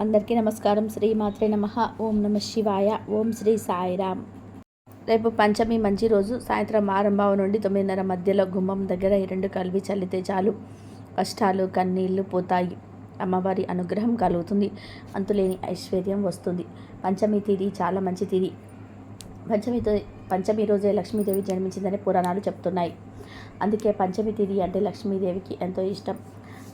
అందరికీ నమస్కారం. శ్రీ మాత్రే నమ. ఓం నమ శివాయ. ఓం శ్రీ సాయిరామ్. రేపు పంచమి మంచి రోజు. సాయంత్రం ఆరంభం నుండి తొమ్మిదిన్నర మధ్యలో గుమ్మం దగ్గర ఈ రెండు కలిపి చల్లితే చాలు. కష్టాలు కన్నీళ్ళు పోతాయి. అమ్మవారి అనుగ్రహం కలుగుతుంది. అంతులేని ఐశ్వర్యం వస్తుంది. పంచమి తిది చాలా మంచి తిది. పంచమితో పంచమి రోజే లక్ష్మీదేవి జన్మించిందని పురాణాలు చెప్తున్నాయి. అందుకే పంచమి తిది అంటే లక్ష్మీదేవికి ఎంతో ఇష్టం.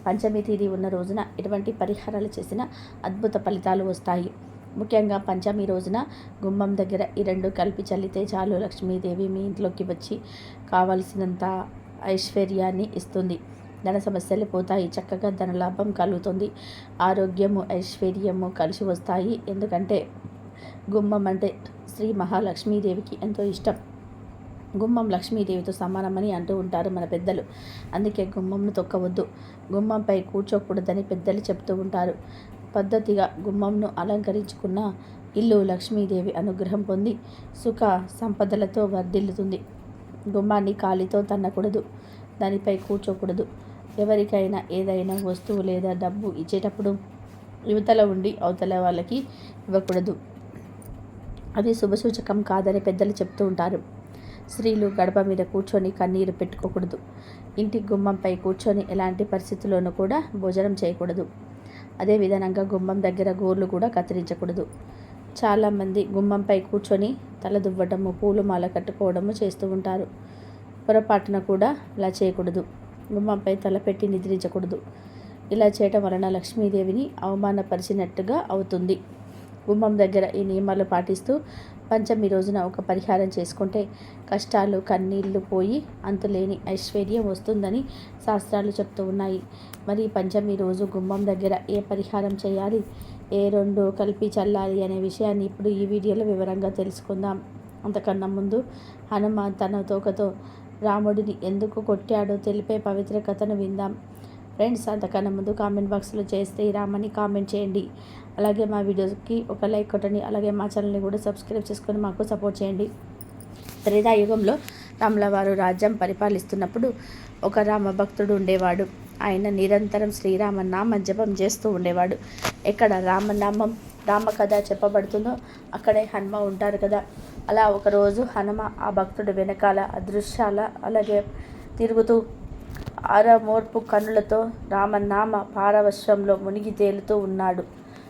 పంచమి తిథి ఉన్న రోజున ఎటువంటి పరిహారాలు చేసినా అద్భుత ఫలితాలు వస్తాయి. ముఖ్యంగా పంచమి రోజున గుమ్మం దగ్గర ఈ రెండు కలిపి చల్లితే చాలు. లక్ష్మీదేవి మీ ఇంట్లోకి వచ్చి కావలసినంత ఐశ్వర్యాన్ని ఇస్తుంది. ధన సమస్యలు పోతాయి. చక్కగా ధనలాభం కలుగుతుంది. ఆరోగ్యము ఐశ్వర్యము కలిసి వస్తాయి. ఎందుకంటే గుమ్మం అంటే శ్రీ మహాలక్ష్మీదేవికి ఎంతో ఇష్టం. గుమ్మం లక్ష్మీదేవితో సమానమని అంటూ ఉంటారు మన పెద్దలు. అందుకే గుమ్మంను తొక్కవద్దు. గుమ్మంపై కూర్చోకూడదని పెద్దలు చెప్తూ ఉంటారు. పద్ధతిగా గుమ్మంను అలంకరించుకున్న ఇల్లు లక్ష్మీదేవి అనుగ్రహం పొంది సుఖ సంపదలతో వర్ధిల్లుతుంది. గుమ్మాన్ని కాలితో తన్నకూడదు. దానిపై కూర్చోకూడదు. ఎవరికైనా ఏదైనా వస్తువు లేదా డబ్బు ఇచ్చేటప్పుడు యువతల ఉండి అవతల వాళ్ళకి ఇవ్వకూడదు. అది శుభసూచకం కాదని పెద్దలు చెప్తూ ఉంటారు. స్త్రీలు గడప మీద కూర్చొని కన్నీరు పెట్టుకోకూడదు. ఇంటి గుమ్మంపై కూర్చొని ఎలాంటి పరిస్థితుల్లోనూ కూడా భోజనం చేయకూడదు. అదే విధంగా గుమ్మం దగ్గర గోర్లు కూడా కత్తిరించకూడదు. చాలామంది గుమ్మంపై కూర్చొని తల దువ్వడము పూలు మాల కట్టుకోవడము చేస్తూ ఉంటారు. పొరపాటున కూడా ఇలా చేయకూడదు. గుమ్మంపై తల పెట్టి నిద్రించకూడదు. ఇలా చేయటం వలన లక్ష్మీదేవిని అవమానపరిచినట్టుగా అవుతుంది. గుమ్మం దగ్గర ఈ నియమాలు పాటిస్తూ పంచమి రోజున ఒక పరిహారం చేసుకుంటే కష్టాలు కన్నీళ్ళు పోయి అంతులేని ఐశ్వర్యం వస్తుందని శాస్త్రాలు చెప్తూ ఉన్నాయి. మరి పంచమి రోజు గుమ్మం దగ్గర ఏ పరిహారం చేయాలి? ఏ రెండు కలిపి చల్లాలి అనే విషయాన్ని ఇప్పుడు ఈ వీడియోలో వివరంగా తెలుసుకుందాం. అంతకన్నా ముందు హనుమాన్ తన తోకతో రాముడిని ఎందుకు కొట్టాడో తెలిపే పవిత్ర కథను విందాం. ఫ్రెండ్స్ అంతకన్నా ముందు కామెంట్ బాక్స్లో చేస్తే రామని కామెంట్ చేయండి. అలాగే మా వీడియోకి ఒక లైక్ కొట్టండి. అలాగే మా ఛానల్ని కూడా సబ్స్క్రైబ్ చేసుకొని మాకు సపోర్ట్ చేయండి. త్రేతాయుగంలో రాముల వారు రాజ్యం పరిపాలిస్తున్నప్పుడు ఒక రామ భక్తుడు ఉండేవాడు. ఆయన నిరంతరం శ్రీరామ నామ జపం చేస్తూ ఉండేవాడు. ఎక్కడ రామనామం రామ కథ చెప్పబడుతుందో అక్కడే హనుమ ఉంటారు కదా. అలా ఒకరోజు హనుమ ఆ భక్తుడు వెనకాల అదృశ్యాల అలాగే తిరుగుతూ ఆరమోర్పు కన్నులతో రామనామ పారవశ్యంలో మునిగి తేలుతూ ఉన్నాడు.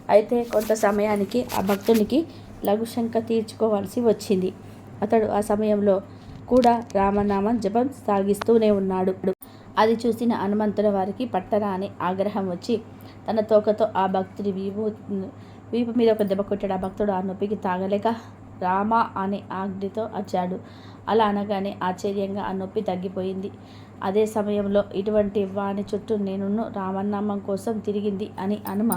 అయితే కొంత సమయానికి ఆ భక్తునికి లఘుశంక తీర్చుకోవాల్సి వచ్చింది. అతడు ఆ సమయంలో కూడా రామనామం జపం సాగిస్తూనే ఉన్నాడు. అది చూసిన హనుమంతుల వారికి పట్టరాని ఆగ్రహం వచ్చి తన తోకతో ఆ భక్తుడి వీపు వీపు మీద ఒక దెబ్బ కొట్టాడు. ఆ భక్తుడు ఆ నొప్పికి తాగలేక రామ అనే ఆజ్ఞతో వచ్చాడు అలా అనగానే ఆశ్చర్యంగా ఆ నొప్పి తగ్గిపోయింది. అదే సమయంలో ఇటువంటి వాని చుట్టూ నేను రామనామం కోసం తిరిగింది అని హనుమ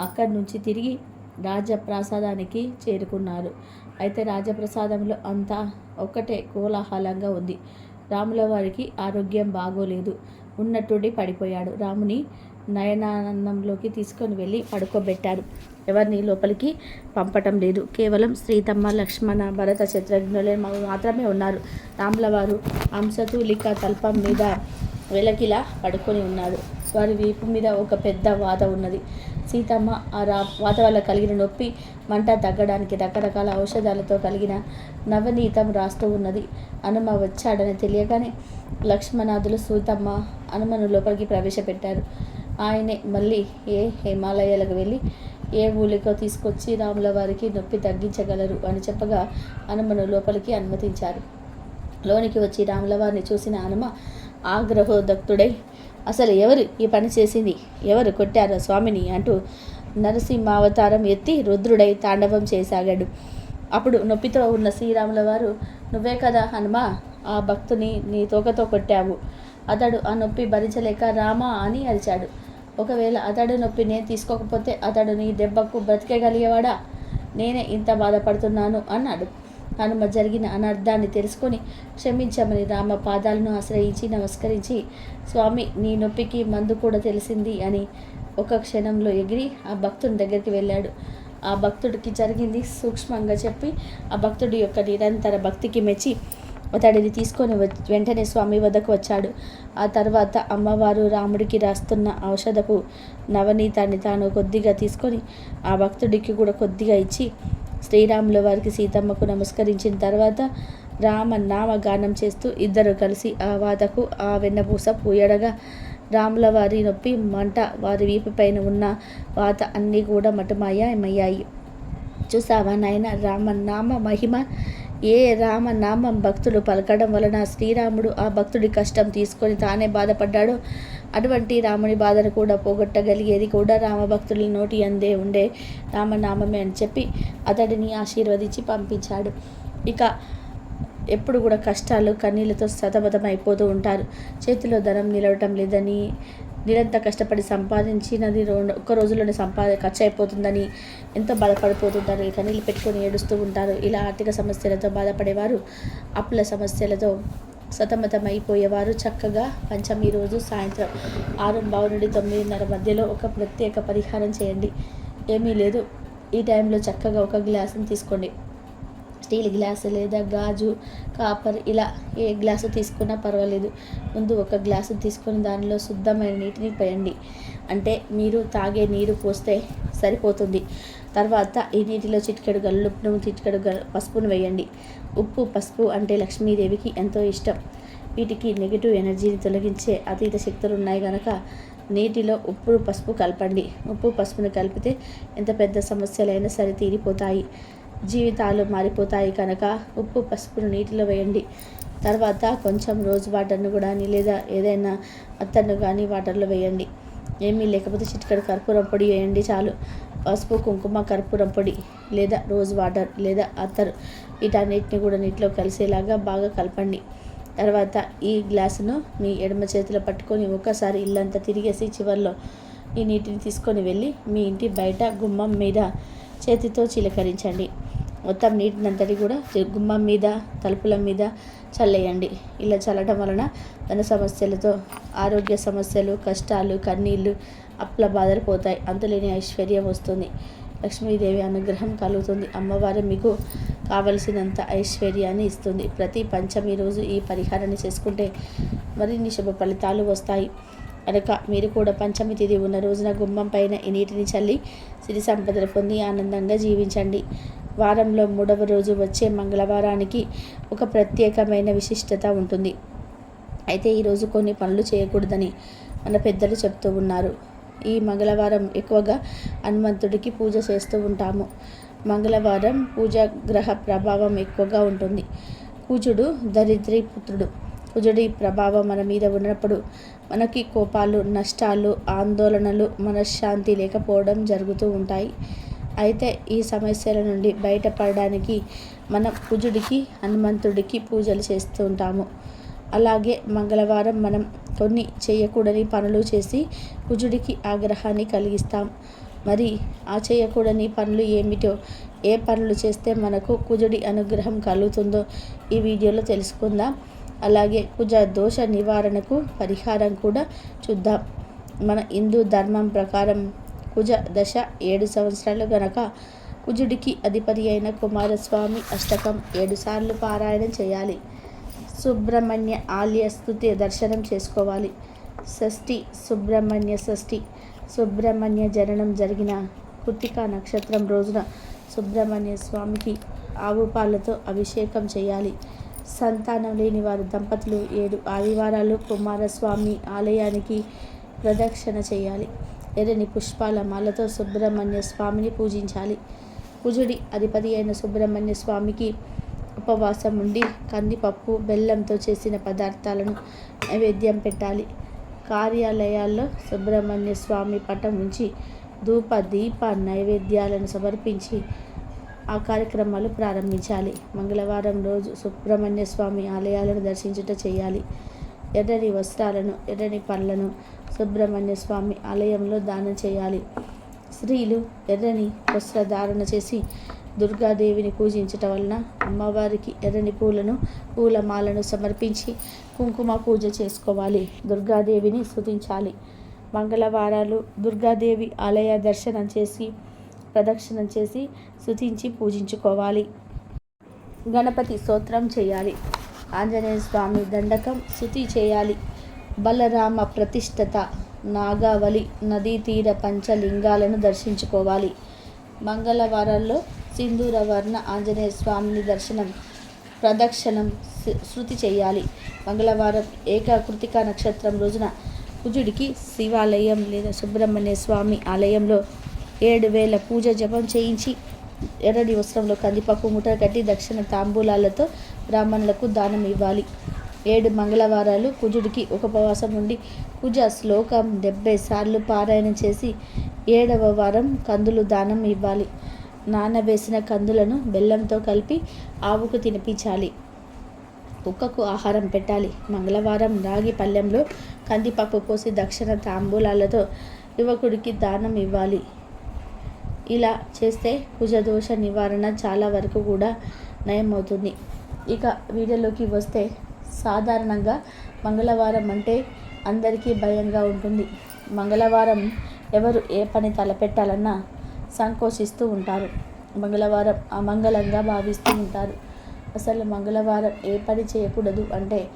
అక్కడి నుంచి తిరిగి రాజప్రసాదానికి చేరుకున్నారు. అయితే రాజప్రసాదంలో అంతా ఒక్కటే కోలాహలంగా ఉంది. రాముల వారికి ఆరోగ్యం బాగోలేదు. ఉన్నట్టుండి పడిపోయాడు. రాముని నయనానందంలోకి తీసుకొని వెళ్ళి పడుకోబెట్టారు. ఎవరిని లోపలికి పంపటం లేదు. కేవలం శ్రీతమ్మ లక్ష్మణ భరత శత్రుఘ్నులే మాత్రమే ఉన్నారు. రాముల వారు హంసతూలిక తల్పం మీద వెలకిలా పడుకొని ఉన్నాడు వారి వీపు మీద ఒక పెద్ద వాత ఉన్నది. సీతమ్మ ఆ రా వాత వల్ల కలిగిన నొప్పి మంట తగ్గడానికి రకరకాల ఔషధాలతో కలిగిన నవనీతం రాస్తూ ఉన్నది. హనుమ వచ్చాడని తెలియగానే లక్ష్మణాదులు సీతమ్మ హనుమను లోపలికి ప్రవేశపెట్టారు. ఆయనే మళ్ళీ ఏ హిమాలయాలకు వెళ్ళి ఏ ఊలికో తీసుకొచ్చి రాముల వారికి నొప్పి తగ్గించగలరు అని చెప్పగా హనుమను లోపలికి అనుమతించారు. లోనికి వచ్చి రాముల వారిని చూసిన హనుమ ఆగ్రహోదక్తుడై అసలు ఎవరు ఈ పని చేసింది? ఎవరు కొట్టారో స్వామిని? అంటూ నరసింహావతారం ఎత్తి రుద్రుడై తాండవం చేసాగాడు. అప్పుడు నొప్పితో ఉన్న శ్రీరాముల వారు నువ్వే కదా హనుమా ఆ భక్తుని నీ తోకతో కొట్టావు. అతడు ఆ నొప్పి భరించలేక రామా అని అరిచాడు. ఒకవేళ అతడు నొప్పిని తీసుకోకపోతే అతడు నీ దెబ్బకు బ్రతికేగలిగేవాడా నేనే ఇంత బాధపడుతున్నాను అన్నాడు. హనుమ జరిగిన అనర్థాన్ని తెలుసుకొని క్షమించమని రామ పాదాలను ఆశ్రయించి నమస్కరించి స్వామి నీ నొప్పికి మందు కూడా తెలిసింది అని ఒక క్షణంలో ఎగిరి ఆ భక్తుని దగ్గరికి వెళ్ళాడు. ఆ భక్తుడికి జరిగింది సూక్ష్మంగా చెప్పి ఆ భక్తుడి యొక్క నిరంతర భక్తికి మెచ్చి అతడిని తీసుకొని వ- వెంటనే స్వామి వద్దకు వచ్చాడు. ఆ తర్వాత అమ్మవారు రాముడికి రాస్తున్న ఔషధపు నవనీతాన్ని తాను కొద్దిగా తీసుకొని ఆ భక్తుడికి కూడా కొద్దిగా ఇచ్చి శ్రీరాముల వారికి సీతమ్మకు నమస్కరించిన తర్వాత రామ నామ గానం చేస్తూ ఇద్దరు కలిసి ఆ వాతకు ఆ వెన్నపూస పూయడగా రాముల వారి నొప్పి మంట వారి వీపు పైన ఉన్న వాత అన్నీ కూడా మటుమాయమయ్యాయి. చూసావా నాయన రామనామ మహిమ ఏ రామనామం భక్తుడు పలకడం వలన శ్రీరాముడు ఆ భక్తుడి కష్టం తీసుకొని తానే బాధపడ్డాడో. అటువంటి రాముడి బాధను కూడా పోగొట్టగలిగేది కూడా రామభక్తుల నోటి అందే ఉండే రామనామమే అని చెప్పి అతడిని ఆశీర్వదించి పంపించాడు. ఇక ఎప్పుడు కూడా కష్టాలు కన్నీళ్ళతో సతమతమైపోతూ ఉంటారు. చేతిలో ధనం నిలవటం లేదని నిరంతర కష్టపడి సంపాదించినది రెండు ఒక్క రోజులోనే సంపాద ఖర్చు అయిపోతుందని ఎంతో బాధపడిపోతుంటారు. ఈ కన్నీళ్ళు పెట్టుకొని ఏడుస్తూ ఉంటారు. ఇలా ఆర్థిక సమస్యలతో బాధపడేవారు అప్పుల సమస్యలతో సతమతం అయిపోయేవారు చక్కగా పంచమి రోజు సాయంత్రం ఆరు బావు నుండి తొమ్మిదిన్నర మధ్యలో ఒక ప్రత్యేక పరిహారం చేయండి. ఏమీ లేదు. ఈ టైంలో చక్కగా ఒక గ్లాసుని తీసుకోండి. స్టీల్ గ్లాసు లేదా గాజు కాపర్ ఇలా ఏ గ్లాసు తీసుకున్నా పర్వాలేదు. ముందు ఒక గ్లాసు తీసుకొని దానిలో శుద్ధమైన నీటిని పోయండి. అంటే మీరు తాగే నీరు పోస్తే సరిపోతుంది. తర్వాత ఈ నీటిలో చిటికెడు గల్లుప్పును చిటికెడు గల్ పసుపును వేయండి. ఉప్పు పసుపు అంటే లక్ష్మీదేవికి ఎంతో ఇష్టం. వీటికి నెగిటివ్ ఎనర్జీని తొలగించే అతీత శక్తులు ఉన్నాయి కనుక నీటిలో ఉప్పు పసుపు కలపండి. ఉప్పు పసుపును కలిపితే ఎంత పెద్ద సమస్యలైనా సరే తీరిపోతాయి. జీవితాలు మారిపోతాయి కనుక ఉప్పు పసుపును నీటిలో వేయండి. తర్వాత కొంచెం రోజ్ వాటర్ను కూడా లేదా ఏదైనా అత్తర్ను కానీ వాటర్లో వేయండి. ఏమీ లేకపోతే చిటికెడు కర్పూరం పొడి వేయండి చాలు. పసుపు కుంకుమ కర్పూరం పొడి లేదా రోజ్ వాటర్ లేదా అత్తరు. వీటన్నిటిని కూడా నీటిలో కలిసేలాగా బాగా కలపండి. తర్వాత ఈ గ్లాసును మీ ఎడమ చేతిలో పట్టుకొని ఒక్కసారి ఇల్లంతా తిరిగేసి చివర్లో ఈ నీటిని తీసుకొని వెళ్ళి మీ ఇంటి బయట గుమ్మం మీద చేతితో చిలకరించండి. మొత్తం నీటినంతటి కూడా గుమ్మం మీద తలుపుల మీద చల్లేయండి. ఇలా చల్లడం వలన ధన సమస్యలతో ఆరోగ్య సమస్యలు కష్టాలు కన్నీళ్ళు అప్పుల బాధలు పోతాయి. అంతులేని ఐశ్వర్యం వస్తుంది. లక్ష్మీదేవి అనుగ్రహం కలుగుతుంది. అమ్మవారు మీకు కావలసినంత ఐశ్వర్యాన్ని ఇస్తుంది. ప్రతి పంచమి రోజు ఈ పరిహారాన్ని చేసుకుంటే మరిన్ని శుభ ఫలితాలు వస్తాయి. కనుక మీరు కూడా పంచమి తిథి ఉన్న రోజున గుమ్మం పైన ఈ నీటిని చల్లి సిరి సంపదలు పొంది ఆనందంగా జీవించండి. వారంలో మూడవ రోజు వచ్చే మంగళవారానికి ఒక ప్రత్యేకమైన విశిష్టత ఉంటుంది. అయితే ఈరోజు కొన్ని పనులు చేయకూడదని మన పెద్దలు చెప్తూ ఉన్నారు. ఈ మంగళవారం ఎక్కువగా హనుమంతుడికి పూజ చేస్తూ ఉంటాము. మంగళవారం పూజ గ్రహ ప్రభావం ఎక్కువగా ఉంటుంది. కుజుడు దరిద్రి పుత్రుడు. కుజుడి ప్రభావం మన మీద ఉన్నప్పుడు మనకి కోపాలు నష్టాలు ఆందోళనలు మనశ్శాంతి లేకపోవడం జరుగుతూ ఉంటాయి. అయితే ఈ సమస్యల నుండి బయటపడడానికి మనం కుజుడికి హనుమంతుడికి పూజలు చేస్తూ ఉంటాము. అలాగే మంగళవారం మనం కొన్ని చేయకూడని పనులు చేసి కుజుడికి ఆగ్రహాన్ని కలిగిస్తాం. మరి ఆ చేయకూడని పనులు ఏమిటో ఏ పనులు చేస్తే మనకు కుజుడి అనుగ్రహం కలుగుతుందో ఈ వీడియోలో తెలుసుకుందాం. అలాగే కుజ దోష నివారణకు పరిహారం కూడా చూద్దాం. మన హిందూ ధర్మం ప్రకారం కుజ దశ ఏడు సంవత్సరాలు గనక కుజుడికి అధిపతి అయిన కుమారస్వామి అష్టకం ఏడుసార్లు పారాయణం చేయాలి. సుబ్రహ్మణ్య ఆలయ స్థుతి దర్శనం చేసుకోవాలి. షష్ఠి సుబ్రహ్మణ్య షష్ఠి. సుబ్రహ్మణ్య జననం జరిగిన కృతికా నక్షత్రం రోజున సుబ్రహ్మణ్య స్వామికి ఆవు పాలతో అభిషేకం చేయాలి. సంతానం లేని వారు దంపతులు ఏడు ఆదివారాలు కుమారస్వామి ఆలయానికి ప్రదక్షిణ చేయాలి. ఎర్రని పుష్పాల మాలతో సుబ్రహ్మణ్య స్వామిని పూజించాలి. కుజుడి అధిపతి అయిన సుబ్రహ్మణ్య స్వామికి ఉపవాసం ఉండి కందిపప్పు బెల్లంతో చేసిన పదార్థాలను నైవేద్యం పెట్టాలి. కార్యాలయాల్లో సుబ్రహ్మణ్య స్వామి పటం ఉంచి ధూప దీప నైవేద్యాలను సమర్పించి ఆ కార్యక్రమాలు ప్రారంభించాలి. మంగళవారం రోజు సుబ్రహ్మణ్య స్వామి ఆలయాలను దర్శించుట చేయాలి. ఎర్రని వస్త్రాలను ఎర్రని పళ్ళను సుబ్రహ్మణ్య స్వామి ఆలయంలో దానం చేయాలి. స్త్రీలు ఎర్రని వస్త్రధారణ చేసి దుర్గాదేవిని పూజించటం వలన అమ్మవారికి ఎర్రని పూలను పూలమాలను సమర్పించి కుంకుమ పూజ చేసుకోవాలి. దుర్గాదేవిని స్థుతించాలి మంగళవారాలు దుర్గాదేవి ఆలయ దర్శనం చేసి ప్రదక్షిణం చేసి స్తుతించి పూజించుకోవాలి. గణపతి స్తోత్రం చేయాలి. ఆంజనేయ స్వామి దండకం శృతి చేయాలి. బలరామ ప్రతిష్టత నాగావళి నదీ తీర పంచలింగాలను దర్శించుకోవాలి. మంగళవారాల్లో సింధూర వర్ణ ఆంజనేయ స్వామిని దర్శనం ప్రదక్షిణం శృతి చేయాలి. మంగళవారం ఏకాకృతిక నక్షత్రం రోజున కుజుడికి శివాలయం లేదా సుబ్రహ్మణ్య స్వామి ఆలయంలో ఏడు వేల పూజ జపం చేయించి ఎర్రటి వస్త్రంలో కందిపప్పు ముఠ కట్టి దక్షిణ తాంబూలాలతో బ్రాహ్మణులకు దానం ఇవ్వాలి. ఏడు మంగళవారాలు కుజుడికి ఉపవాసం ఉండి కుజ శ్లోకం డెబ్బై సార్లు పారాయణ చేసి ఏడవ వారం కందులు దానం ఇవ్వాలి. నానవేసిన కందులను బెల్లంతో కలిపి ఆవుకు తినిపించాలి. కుక్కకు ఆహారం పెట్టాలి. మంగళవారం రాగి పళ్ళెంలో కందిపప్పు పోసి దక్షిణ తాంబూలాలతో యువకుడికి దానం ఇవ్వాలి. ఇలా చేస్తే కుజదోష నివారణ చాలా వరకు కూడా నయమవుతుంది. ఇక వీడియోలోకి వస్తే సాధారణంగా మంగళవారం అంటే అందరికీ భయంగా ఉంటుంది. మంగళవారం ఎవరు ఏ పని తలపెట్టాలన్నా సంకోచిస్తూ ఉంటారు. మంగళవారం అమంగళంగా భావిస్తూ ఉంటారు. అసలు మంగళవారం ఏ పని చేయకూడదు అంటే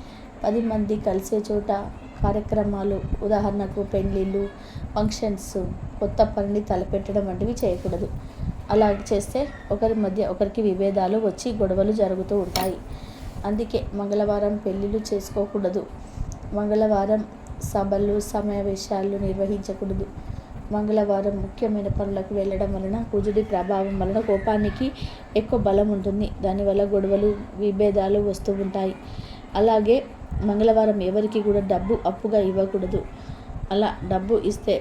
పది మంది కలిసే చోట కార్యక్రమాలు ఉదాహరణకు పెళ్ళిళ్ళు ఫంక్షన్స్ కొత్త పనిని తలపెట్టడం వంటివి చేయకూడదు. అలా చేస్తే ఒకరి మధ్య ఒకరికి విభేదాలు వచ్చి గొడవలు జరుగుతూ ఉంటాయి. అందుకే మంగళవారం పెళ్ళిళ్ళు చేసుకోకూడదు. మంగళవారం సభలు సమావేశాలు నిర్వహించకూడదు. మంగళవారం ముఖ్యమైన పనులకు వెళ్ళడం వలన కుజుడి ప్రభావం వలన కోపానికి ఎక్కువ బలం ఉంటుంది. దానివల్ల గొడవలు విభేదాలు వస్తూ ఉంటాయి. అలాగే మంగళవారం ఎవరికి కూడా డబ్బు అప్పుగా ఇవ్వకూడదు. అలా డబ్బు ఇస్తే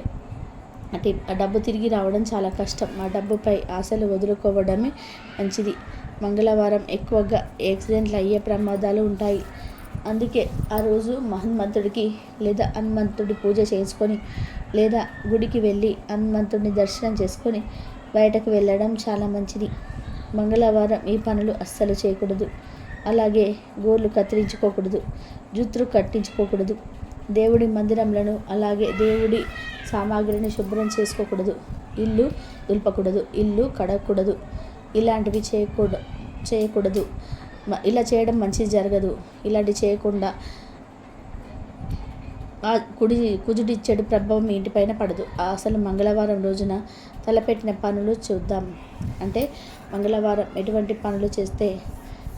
అంటే ఆ డబ్బు తిరిగి రావడం చాలా కష్టం. ఆ డబ్బుపై ఆశలు వదులుకోవడమే మంచిది. మంగళవారం ఎక్కువగా యాక్సిడెంట్లు అయ్యే ప్రమాదాలు ఉంటాయి. అందుకే ఆ రోజు మహన్మంతుడికి లేదా హనుమంతుడి పూజ చేసుకొని లేదా గుడికి వెళ్ళి హనుమంతుడిని దర్శనం చేసుకొని బయటకు వెళ్ళడం చాలా మంచిది. మంగళవారం ఈ పనులు అస్సలు చేయకూడదు. అలాగే గోర్లు కత్తిరించుకోకూడదు జుత్తులు కట్టించుకోకూడదు. దేవుడి మందిరంలను అలాగే దేవుడి సామాగ్రిని శుభ్రం చేసుకోకూడదు. ఇల్లు దులపకూడదు ఇల్లు కడగకూడదు. ఇలాంటివి చేయకూడదు. చేయకూడదు ఇలా చేయడం మంచిది జరగదు. ఇలాంటి చేయకుండా ఆ కుడి కుజుడి చెడు ప్రభావం ఇంటిపైన పడదు. అసలు మంగళవారం రోజున తలపెట్టిన పనులు చూద్దాం. అంటే మంగళవారం ఎటువంటి పనులు చేస్తే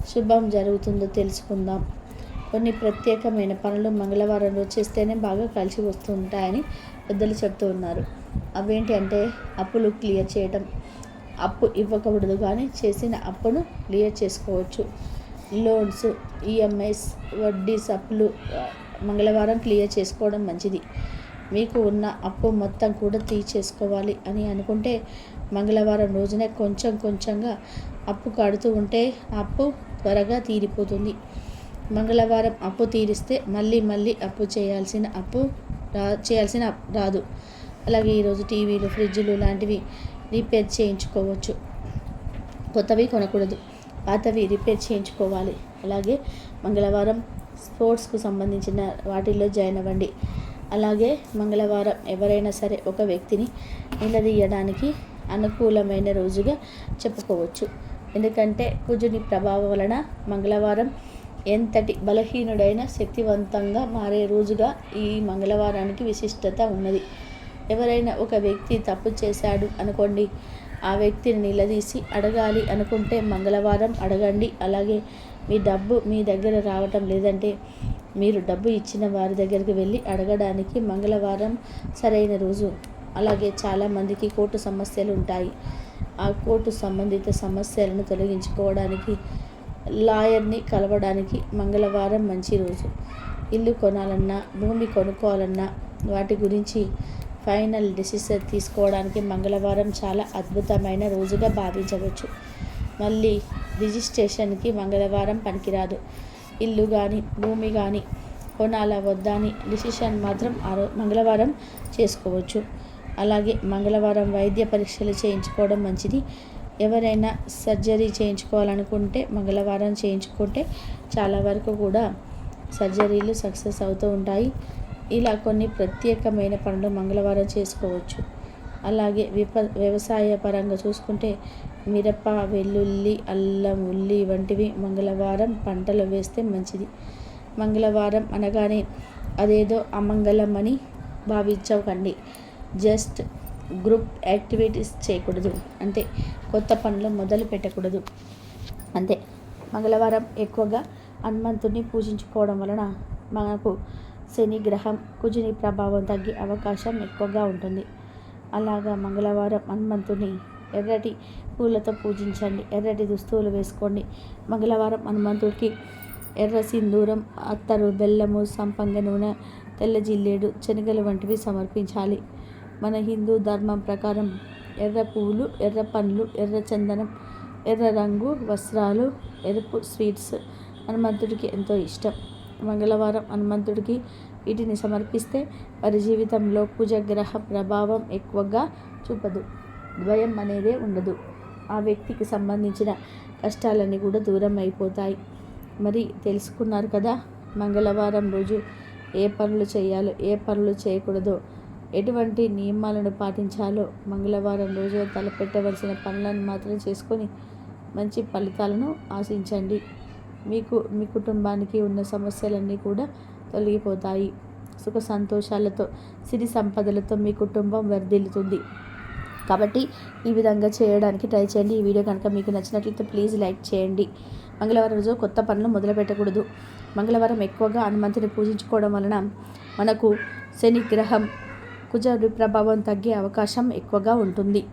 శుభం జరుగుతుందో తెలుసుకుందాం. కొన్ని ప్రత్యేకమైన పనులు మంగళవారం రోజు చేస్తేనే బాగా కలిసి వస్తుంటాయని పెద్దలు చెప్తూ ఉన్నారు. అవేంటి అంటే అప్పులు క్లియర్ చేయడం అప్పు ఇవ్వకూడదు కానీ చేసిన అప్పును క్లియర్ చేసుకోవచ్చు. లోన్స్ ఈఎంఐస్ వడ్డీ సప్పులు మంగళవారం క్లియర్ చేసుకోవడం మంచిది. మీకు ఉన్న అప్పు మొత్తం కూడా తీర్చేసుకోవాలి అని అనుకుంటే మంగళవారం రోజునే కొంచెం కొంచెంగా అప్పు కడుతూ ఉంటే అప్పు త్వరగా తీరిపోతుంది. మంగళవారం అప్పు తీరిస్తే మళ్ళీ మళ్ళీ అప్పు చేయాల్సిన అప్పు రా చేయాల్సిన రాదు. అలాగే ఈరోజు టీవీలు ఫ్రిడ్జ్లు లాంటివి రిపేర్ చేయించుకోవచ్చు. కొత్తవి కొనకూడదు. పాతవి రిపేర్ చేయించుకోవాలి. అలాగే మంగళవారం స్పోర్ట్స్కు సంబంధించిన వాటిల్లో జాయిన్ అవ్వండి. అలాగే మంగళవారం ఎవరైనా సరే ఒక వ్యక్తిని నిలదీయడానికి అనుకూలమైన రోజుగా చెప్పుకోవచ్చు. ఎందుకంటే కుజుని ప్రభావం వలన మంగళవారం ఎంతటి బలహీనుడైన శక్తివంతంగా మారే రోజుగా ఈ మంగళవారానికి విశిష్టత ఉన్నది. ఎవరైనా ఒక వ్యక్తి తప్పు చేశాడు అనుకోండి ఆ వ్యక్తిని నిలదీసి అడగాలి అనుకుంటే మంగళవారం అడగండి. అలాగే మీ డబ్బు మీ దగ్గర రావటం లేదంటే మీరు డబ్బు ఇచ్చిన వారి దగ్గరికి వెళ్ళి అడగడానికి మంగళవారం సరైన రోజు. అలాగే చాలామందికి కోర్టు సమస్యలు ఉంటాయి. ఆ కోర్టు సంబంధిత సమస్యలను తొలగించుకోవడానికి లాయర్ని కలవడానికి మంగళవారం మంచి రోజు. ఇల్లు కొనాలన్నా భూమి కొనుక్కోవాలన్నా వాటి గురించి ఫైనల్ డిసిషన్ తీసుకోవడానికి మంగళవారం చాలా అద్భుతమైన రోజుగా భావించవచ్చు. మళ్ళీ రిజిస్ట్రేషన్కి మంగళవారం పనికిరాదు. ఇల్లు కానీ భూమి కానీ కొనాలా వద్దా అని డిసిషన్ మాత్రం ఆరో మంగళవారం చేసుకోవచ్చు. అలాగే మంగళవారం వైద్య పరీక్షలు చేయించుకోవడం మంచిది. ఎవరైనా సర్జరీ చేయించుకోవాలనుకుంటే మంగళవారం చేయించుకుంటే చాలా వరకు కూడా సర్జరీలు సక్సెస్ అవుతూ ఉంటాయి. ఇలా కొన్ని ప్రత్యేకమైన పనులు మంగళవారం చేసుకోవచ్చు. అలాగే విప వ్యవసాయ పరంగా చూసుకుంటే మిరప వెల్లుల్లి అల్లం ఉల్లి వంటివి మంగళవారం పంటలు వేస్తే మంచిది. మంగళవారం అనగానే అదేదో అమంగళం అని భావించకండి. జస్ట్ గ్రూప్ యాక్టివిటీస్ చేయకూడదు. అంతే. కొత్త పనులు మొదలు పెట్టకూడదు. అంతే. మంగళవారం ఎక్కువగా హనుమంతుని పూజించుకోవడం వలన మనకు శని గ్రహం కుజుని ప్రభావం తగ్గే అవకాశం ఎక్కువగా ఉంటుంది. అలాగా మంగళవారం హనుమంతుని ఎర్రటి పూలతో పూజించండి. ఎర్రటి దుస్తువులు వేసుకోండి. మంగళవారం హనుమంతుడికి ఎర్ర సింధూరం అత్తరు బెల్లము సంపంగ నూనె తెల్ల జిల్లేడు శనగలు వంటివి సమర్పించాలి. మన హిందూ ధర్మం ప్రకారం ఎర్ర పువ్వులు ఎర్ర పండ్లు ఎర్ర చందనం ఎర్ర రంగు వస్త్రాలు ఎరుపు స్వీట్స్ హనుమంతుడికి ఎంతో ఇష్టం. మంగళవారం హనుమంతుడికి వీటిని సమర్పిస్తే వారి జీవితంలో కుజగ్రహ ప్రభావం ఎక్కువగా చూపదు. ద్వయం అనేదే ఉండదు. ఆ వ్యక్తికి సంబంధించిన కష్టాలన్నీ కూడా దూరం అయిపోతాయి. మరి తెలుసుకున్నారు కదా మంగళవారం రోజు ఏ పనులు చేయాలో ఏ పనులు చేయకూడదో ఎటువంటి నియమాలను పాటించాలో మంగళవారం రోజు తలపెట్టవలసిన పనులను మాత్రం చేసుకొని మంచి ఫలితాలను ఆశించండి. మీకు మీ కుటుంబానికి ఉన్న సమస్యలన్నీ కూడా తొలగిపోతాయి. సుఖ సంతోషాలతో సిరి సంపదలతో మీ కుటుంబం వర్ధిల్లుతుంది. కాబట్టి ఈ విధంగా చేయడానికి ట్రై చేయండి. ఈ వీడియో కనుక మీకు నచ్చినట్లయితే ప్లీజ్ లైక్ చేయండి. మంగళవారం రోజు కొత్త పనులు మొదలు పెట్టకూడదు. మంగళవారం ఎక్కువగా హనుమంతుని పూజించుకోవడం వలన మనకు శని గ్రహం కుజ ప్రభావం తగ్గే అవకాశం ఎక్కువగా ఉంటుంది.